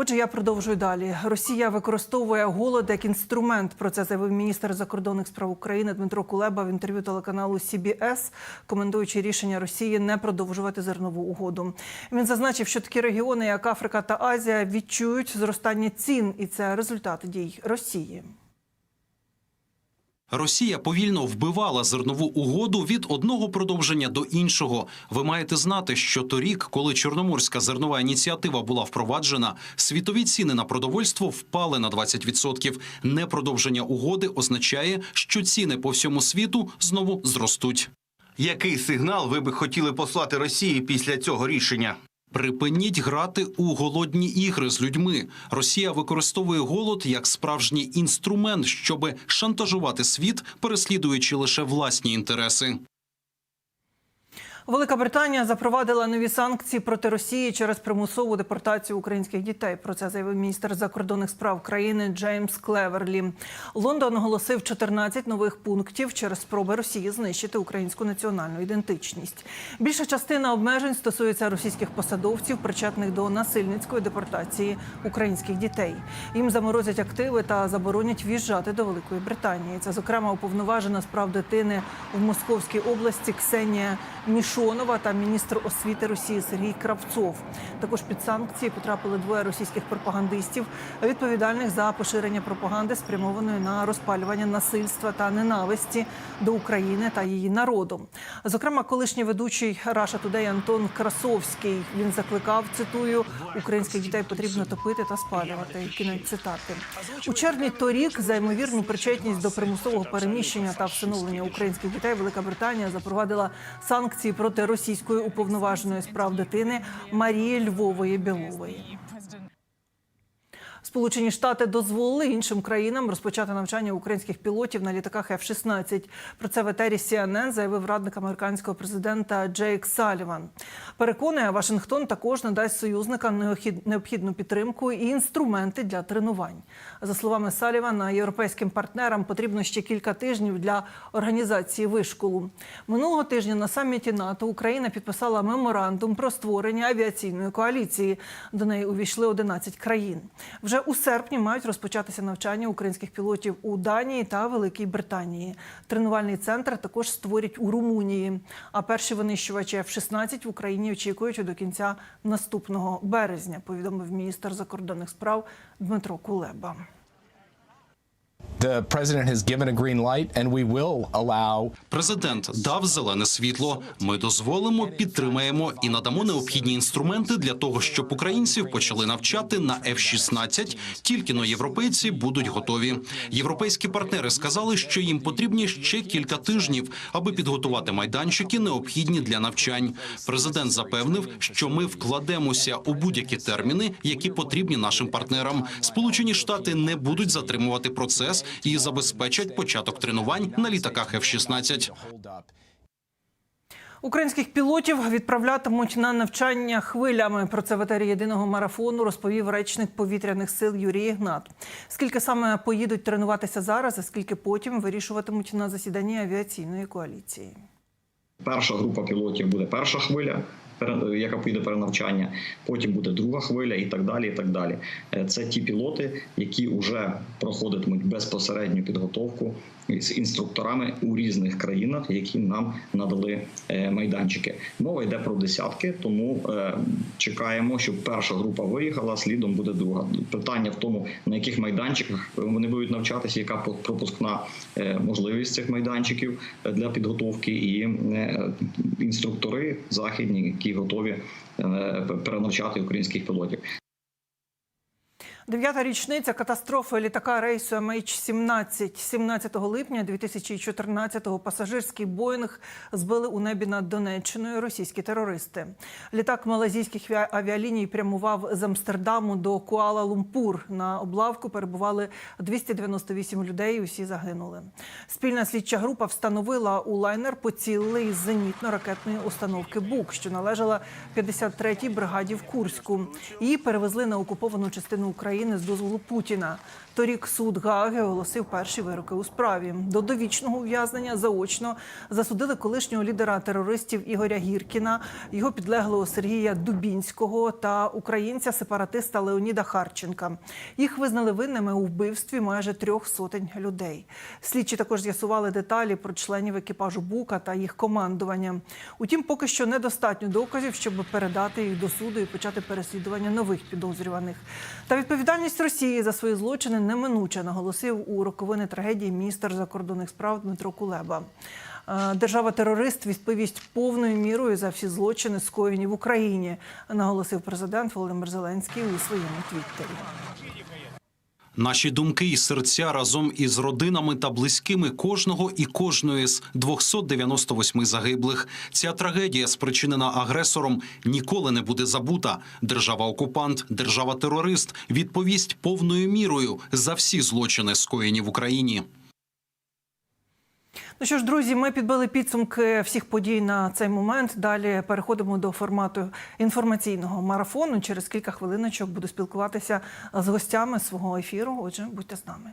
Отже, я продовжую далі. Росія використовує голод як інструмент. Про це заявив міністр закордонних справ України Дмитро Кулеба в інтерв'ю телеканалу CBS, коментуючи рішення Росії не продовжувати зернову угоду. Він зазначив, що такі регіони, як Африка та Азія, відчують зростання цін, і це результат дій Росії. Росія повільно вбивала зернову угоду від одного продовження до іншого. Ви маєте знати, що торік, коли Чорноморська зернова ініціатива була впроваджена, світові ціни на продовольство впали на 20%. Непродовження угоди означає, що ціни по всьому світу знову зростуть. Який сигнал ви би хотіли послати Росії після цього рішення? Припиніть грати у голодні ігри з людьми. Росія використовує голод як справжній інструмент, щоб шантажувати світ, переслідуючи лише власні інтереси. Велика Британія запровадила нові санкції проти Росії через примусову депортацію українських дітей. Про це заявив міністр закордонних справ країни Джеймс Клеверлі. Лондон оголосив 14 нових пунктів через спроби Росії знищити українську національну ідентичність. Більша частина обмежень стосується російських посадовців, причетних до насильницької депортації українських дітей. Їм заморозять активи та заборонять в'їжджати до Великої Британії. Це зокрема уповноважена з прав дитини в Московській області Ксенія Мішонова та міністр освіти Росії Сергій Кравцов. Також під санкції потрапили двоє російських пропагандистів, відповідальних за поширення пропаганди, спрямованої на розпалювання насильства та ненависті до України та її народу. Зокрема, колишній ведучий Раша Тудей Антон Красовський. Він закликав цитую українських дітей потрібно топити та спалювати. Кінець цитати у червні торік за ймовірну причетність до примусового переміщення та всиновлення українських дітей Велика Британія запровадила санкції проти російської уповноваженої справ дитини Марії Львової Білової. Сполучені Штати дозволили іншим країнам розпочати навчання українських пілотів на літаках F-16. Про це в етері CNN заявив радник американського президента Джейк Саліван. Переконує, Вашингтон також надасть союзникам необхід- необхідну підтримку і інструменти для тренувань. За словами Салівана, європейським партнерам потрібно ще кілька тижнів для організації вишколу. Минулого тижня на саміті НАТО Україна підписала меморандум про створення авіаційної коаліції. До неї увійшли 11 країн. Вже у серпні мають розпочатися навчання українських пілотів у Данії та Великій Британії. Тренувальний центр також створять у Румунії. А перші винищувачі F-16 в Україні очікують до кінця наступного березня. Повідомив міністр закордонних справ Дмитро Кулеба. The president has given a green light, and we will allow Президент дав зелене світло. Ми дозволимо, підтримаємо і надамо необхідні інструменти для того, щоб українців почали навчати на F-16. Тільки но європейці будуть готові. Європейські партнери сказали, що їм потрібні ще кілька тижнів, аби підготувати майданчики, необхідні для навчань. Президент запевнив, що ми вкладемося у будь-які терміни, які потрібні нашим партнерам. Сполучені Штати не будуть затримувати процес і забезпечать початок тренувань на літаках F-16. Українських пілотів відправлятимуть на навчання хвилями. Про це в етері єдиного марафону розповів речник повітряних сил Юрій Ігнат. Скільки саме поїдуть тренуватися зараз, а скільки потім вирішуватимуть на засіданні авіаційної коаліції. Перша група пілотів буде перша хвиля, яка піде перенавчання. Потім буде друга хвиля, і так далі. І так далі. Е, Це ті пілоти, які вже проходитимуть безпосередню підготовку з інструкторами у різних країнах, які нам надали е, майданчики. Мова йде про десятки, тому е, чекаємо, щоб перша група виїхала. Слідом буде друга. Питання в тому, на яких майданчиках вони будуть навчатися, яка пропускна можливість цих майданчиків для підготовки, і інструктори західні, які готові е, перенавчати українських пілотів. Дев'ята річниця катастрофи літака рейсу MH17. 17 липня 2014-го пасажирський Боїнг збили у небі над Донеччиною російські терористи. Літак малазійських авіаліній прямував з Амстердаму до Куала-Лумпур. На облавку перебували 298 людей. Усі загинули. Спільна слідча група встановила у лайнер поцілили із зенітно-ракетної установки БУК, що належала 53-й бригаді в Курську. Її перевезли на окуповану частину України України з дозволу Путіна. Торік суд Гааги оголосив перші вироки у справі. До довічного ув'язнення заочно засудили колишнього лідера терористів Ігоря Гіркіна, його підлеглого Сергія Дубінського та українця-сепаратиста Леоніда Харченка. Їх визнали винними у вбивстві майже трьох сотень людей. Слідчі також з'ясували деталі про членів екіпажу Бука та їх командування. Утім, поки що недостатньо доказів, щоб передати їх до суду і почати переслідування нових підозрюваних. Та відповідальність Росії за свої злочини неминуче наголосив у роковини трагедії міністр закордонних справ Дмитро Кулеба. Е, Держава-терорист відповість повною мірою за всі злочини, скоєні в Україні, наголосив президент Володимир Зеленський у своєму твіттері. Наші думки і серця разом із родинами та близькими кожного і кожної з 298 загиблих. Ця трагедія, спричинена агресором, ніколи не буде забута. Держава-окупант, держава-терорист відповість повною мірою за всі злочини, скоєні в Україні. Ну що ж, друзі, ми підбили підсумки всіх подій на цей момент. Далі переходимо до формату інформаційного марафону. Через кілька хвилиночок буду спілкуватися з гостями свого ефіру. Отже, будьте з нами.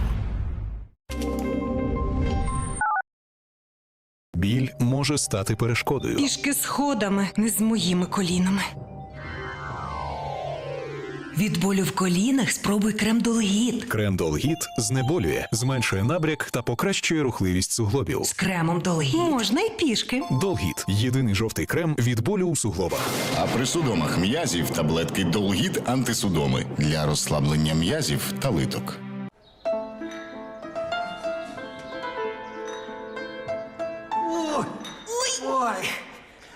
Може стати перешкодою. Пішки сходами, не з моїми колінами. Від болю в колінах спробуй крем Долгіт. Крем Долгіт знеболює, зменшує набряк та покращує рухливість суглобів. З кремом Долгіт. Можна й пішки. Долгіт єдиний жовтий крем від болю у суглобах. А при судомах м'язів таблетки Долгіт антисудоми для розслаблення м'язів та литок.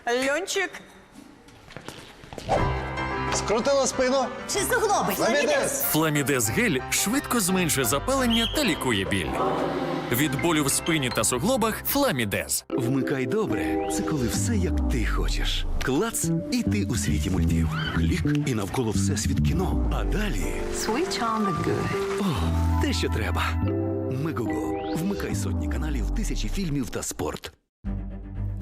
Льончик, Скрутила спину. чи суглоби? Ламідес. Фламідез гель швидко зменшує запалення та лікує біль. Від болю в спині та суглобах Фламідез. Вмикай добре. Це коли все як ти хочеш. Клац, і ти у світі мультів. Клік і навколо всесвіт кіно. А далі Switch on the good. о, те, що треба. Мегого. Вмикай сотні каналів, тисячі фільмів та спорт.